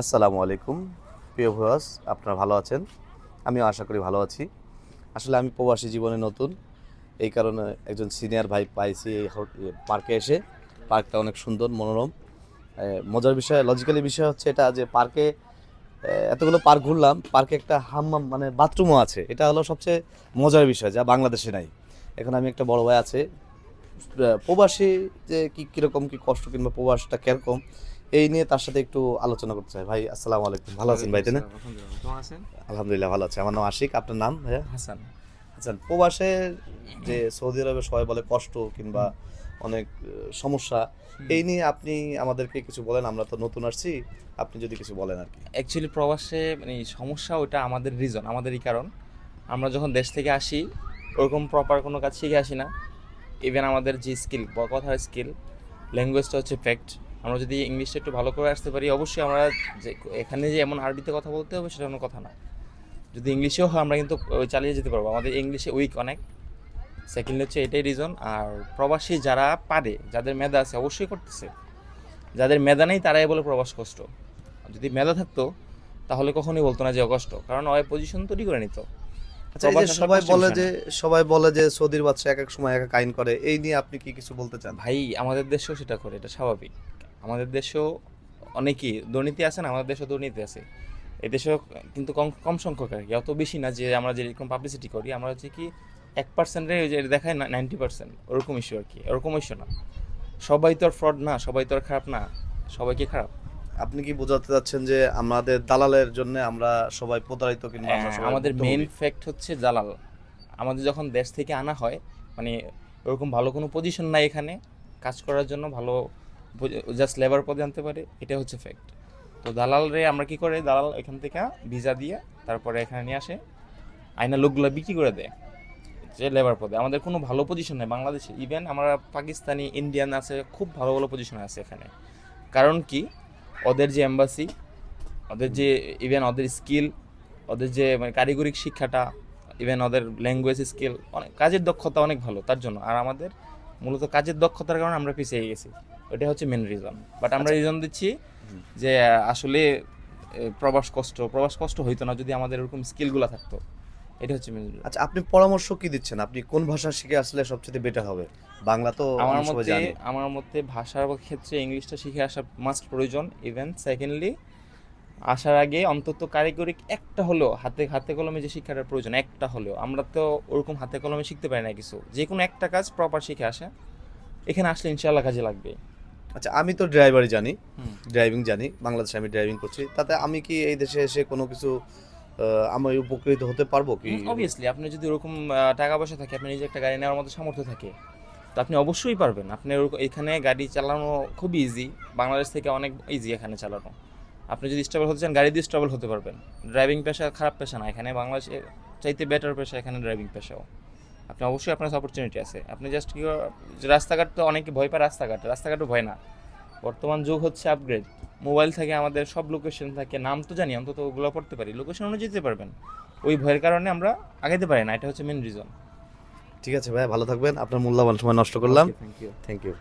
আসসালামু আলাইকুম। প্রিয় ভুয়াস আপনারা ভালো আছেন? আমিও আশা করি ভালো আছি। আসলে আমি প্রবাসী জীবনে নতুন। এই কারণে একজন সিনিয়র ভাই পাইছি এই পার্কে এসে। পার্কটা অনেক সুন্দর, মনোরম। মজার বিষয় লজিক্যালি বিষয় হচ্ছে এটা যে পার্কে এতগুলো পার্ক ঘুরলাম। পার্কে একটা হাম্মাম মানে বাথরুমও আছে। এটা হলো সবচেয়ে মজার বিষয়, যা বাংলাদেশে নাই। এখন আমি একটা বড় ভাই আছে প্রবাসী যে কি কীরকম কি কষ্ট কিংবা প্রবাসটা কীরকম এই নিয়ে তার সাথে একটু আলোচনা করতে চাই। ভাই আসসালামু আলাইকুম। ভালো আছেন ভাই তাই না? আলহামদুলিল্লাহ ভালো আছে। আমার নাম আশিক। আপনার নাম ভাইয়া? হাসান। আচ্ছা প্রবাসের যে সৌদি আরবে সবাই বলে কষ্ট কিংবা অনেক সমস্যা এই নিয়ে আপনি আমাদেরকে কিছু বলেন। আমরা তো নতুন আসছি আপনি যদি কিছু বলেন আর কি। অ্যাকচুয়ালি প্রবাসে মানে সমস্যা ওটা আমাদের রিজন আমাদেরই কারণ। আমরা যখন দেশ থেকে আসি ওরকম প্রপার কোনো কাজ শিখে আসি না। ইভেন আমাদের যে স্কিল কথার স্কিল ল্যাঙ্গুয়েজটা হচ্ছে ফ্যাক্ট আমরা যদি ইংলিশটা একটু ভালো করে আসতে পারি, অবশ্যই আমরা যে, এখানে যে এমন আরবিতে কথা বলতে হবে, সেটা কোনো কথা না। যদি ইংলিশেও হয়, আমরা কিন্তু চালিয়ে যেতে পারব। আমাদের ইংলিশে উইক অনেক। সেকেন্ড হচ্ছে এটাই রিজন আর প্রবাসী যারা পারে, যাদের মেধা আছে, অবশ্যই করতেছে। যাদের মেধা নেই, তারাই বলে প্রবাস কষ্ট। যদি মেধা থাকতো, তাহলে কখনোই বলতো না যে কষ্ট কারণ ওই পজিশন তৈরি করে নিত। আচ্ছা এই যে সবাই বলে যে সবাই বলে যে সৌদির বাচ্চা এক এক সময় এক এক আইন করে এই নিয়ে আপনি কি কিছু বলতে চান? ভাই আমাদের দেশেও সেটা করে এটা স্বাভাবিক। আমাদের দেশেও অনেকেই দুর্নীতি আছে না আমাদের দেশেও দুর্নীতি আছে। এই দেশেও কিন্তু কম কম সংখ্যক আর কি। অত বেশি না যে আমরা যেরকম পাবলিসিটি করি আমরা হচ্ছে কি এক পার্সেন্টে যে দেখায় না নাইনটি পার্সেন্ট ওরকম ইস্যু আর কি ওরকম ইস্যু না। সবাই তো আর ফ্রড না সবাই তো আর খারাপ না সবাই কি খারাপ? আপনি কি বোঝাতে চাচ্ছেন যে আমাদের দালালের জন্য আমরা সবাই প্রতারিত কিংবা আমরা হ্যাঁ, আমাদের মেইন ফ্যাক্ট হচ্ছে দালাল। আমাদের যখন দেশ থেকে আনা হয় মানে ওরকম ভালো কোনো পজিশন নাই এখানে কাজ করার জন্য ভালো জাস্ট লেবার পদে আনতে পারে এটা হচ্ছে ফ্যাক্ট তো দালালরে আমরা কি করে দালাল এখান থেকে ভিসা দিয়ে তারপরে এখানে নিয়ে আসে আয়না লোকগুলো বিক্রি করে দেয় যে লেবার পদে। আমাদের কোনো ভালো পজিশন নেই বাংলাদেশে। ইভেন আমরা পাকিস্তানি ইন্ডিয়ান আছে খুব ভালো ভালো পজিশনে আছে এখানে। কারণ কি? ওদের যে এম্বাসি ওদের যে ইভেন ওদের স্কিল ওদের যে মানে কারিগরিক শিক্ষাটা ইভেন ওদের ল্যাঙ্গুয়েজ স্কিল অনেক কাজের দক্ষতা অনেক ভালো তার জন্য। আর আমাদের মূলত কাজের দক্ষতার কারণে আমরা পিছিয়ে গেছি। ওটা হচ্ছে মেন রিজন বাট আমরা রিজন দিচ্ছি যে আসলে প্রবাস কষ্ট প্রবাস কষ্ট হইতো না যদি আমাদের এরকম স্কিলগুলো থাকতো। এটা হচ্ছে মেন আচ্ছা আপনি পরামর্শ কি দিচ্ছেন? আপনি কোন ভাষা শিখে আসলে সবচেয়ে বেটার হবে? বাংলা তো আমার আমরা মতে আমার মতে ভাষার ক্ষেত্রে ইংলিশটা শিখে আসা মাস্ট প্রয়োজন। ইভেন সেকেন্ডলি আসার আগে অন্তত কারিগরিক একটা হলেও হাতে হাতে কলমে যে শিক্ষাটার প্রয়োজন একটা হলেও। আমরা তো ওরকম হাতে কলমে শিখতে পারি না কিছু। যে কোনো একটা কাজ প্রপার শিখে আসে। এখানে আসলে ইনশাল্লাহ কাজে লাগবে। আচ্ছা আমি তো ড্রাইভারই জানি। ড্রাইভিং জানি। বাংলাদেশে আমি ড্রাইভিং করছি। তাতে আমি কি এই দেশে এসে কোনো কিছু আমি উপকৃত হতে পারব কি? অবভিয়াসলি আপনি যদি ওরকম টাকা পয়সা থাকে, আপনি নিজে একটা গাড়ি নেওয়ার মতো সামর্থ্য থাকে, তো আপনি অবশ্যই পারবেন। আপনি এখানে গাড়ি চালানো খুব ইজি বাংলাদেশ থেকে অনেক ইজি এখানে চালানো। আপনি যদি স্টেবল হতে চান, গাড়ি দিয়ে স্টেবল হতে পারবেন। ড্রাইভিং পেশা খারাপ পেশা না, এখানে বাংলাদেশে চাইতে বেটার পেশা এখানে ড্রাইভিং পেশাও। আপনি অবশ্যই আপনার অপরচুনিটি আছে। আপনি জাস্ট কি, রাস্তাঘাট তো অনেকে ভয় পায় রাস্তাঘাট, রাস্তাঘাটও ভয় না। বর্তমান যুগ হচ্ছে আপগ্রেড মোবাইল থাকে আমাদের সব লোকেশন থাকে নাম তো জানি অন্তত ওগুলো পড়তে পারি। লোকেশন অনুযায়ী যেতে পারবেন। ওই ভয়ের কারণে আমরা আগাইতে পারি না এটা হচ্ছে মেন রিজন ঠিক আছে ভাই ভালো থাকবেন। আপনার মূল্যবান সময় নষ্ট করলাম। Thank you thank you